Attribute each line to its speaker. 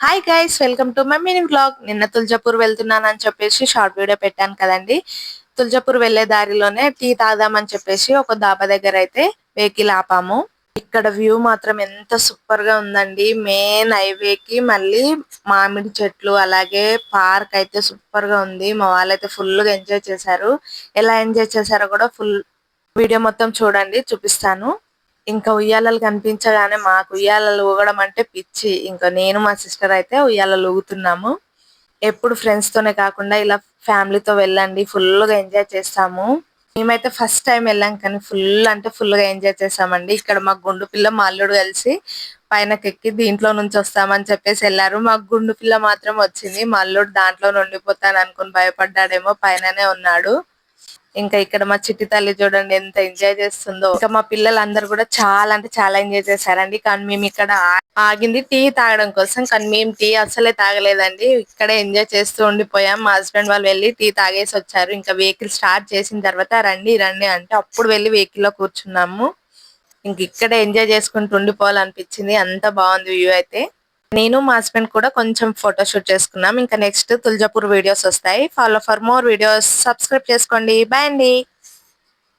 Speaker 1: Hi guys welcome to my mini blog నిన్న తుల్జాపూర్ వెళ్తున్నానని చెప్పేసి షార్ట్ వీడియో పెట్టాను కదండి. తుల్జాపూర్ వెళ్ళే దారిలోనే టీ తాగుదామని చెప్పేసి ఒక దాబా దగ్గర అయితే వెహికల్ ఆపాము. ఇక్కడ వ్యూ మాత్రం ఎంత సూపర్గా ఉందండి. మెయిన్ హైవే కి మళ్ళీ మామిడి చెట్లు అలాగే పార్క్ అయితే సూపర్గా ఉంది. మా వాళ్ళైతే ఫుల్గా ఎంజాయ్ చేశారు. ఎలా ఎంజాయ్ చేశారో కూడా ఫుల్ వీడియో మొత్తం చూడండి చూపిస్తాను. ఇంకా ఉయ్యాలలు కనిపించగానే మాకు ఉయ్యాలలు ఊగడం అంటే పిచ్చి. ఇంకా నేను మా సిస్టర్ అయితే ఉయ్యాలలు ఊగుతున్నాము. ఎప్పుడు ఫ్రెండ్స్ తోనే కాకుండా ఇలా ఫ్యామిలీతో వెళ్ళండి ఫుల్గా ఎంజాయ్ చేస్తాము. మేమైతే ఫస్ట్ టైం వెళ్ళాం కానీ ఫుల్ అంటే ఫుల్గా ఎంజాయ్ చేసామండి ఇక్కడ మా గుండు పిల్ల మా అల్లుడు కలిసి పైనకెక్కి దీంట్లో నుంచి వస్తామని చెప్పేసి వెళ్ళారు. మా గుండు పిల్ల మాత్రం వచ్చింది. మా అల్లుడు దాంట్లో నుండిపోతాను అనుకుని భయపడ్డాడేమో పైననే ఉన్నాడు. ఇంకా ఇక్కడ మా చిట్టి తల్లి చూడండి ఎంత ఎంజాయ్ చేస్తుందో. ఇంకా మా పిల్లలు అందరు కూడా చాలా అంటే చాలా ఎంజాయ్ చేశారండి. కానీ మేము ఇక్కడ ఆగింది టీ తాగడం కోసం. కానీ మేము టీ అసలే తాగలేదండి. ఇక్కడే ఎంజాయ్ చేస్తూ ఉండిపోయాం. మా హస్బెండ్ వాళ్ళు వెళ్ళి టీ తాగేసి వచ్చారు. ఇంకా వెహికల్ స్టార్ట్ చేసిన తర్వాత రండి రండి అంటే అప్పుడు వెళ్ళి వెహికల్లో కూర్చున్నాము. ఇంక ఇక్కడే ఎంజాయ్ చేసుకుంటూ ఉండిపోవాలనిపించింది. అంత బాగుంది వ్యూ అయితే. నేను మా హస్బెండ్ కూడా కొంచెం ఫోటో షూట్ చేసుకున్నాం. ఇంకా నెక్స్ట్ తుల్జాపూర్ వీడియోస్ వస్తాయి. Follow for more videos subscribe చేసుకోండి. బాయ్ అండి.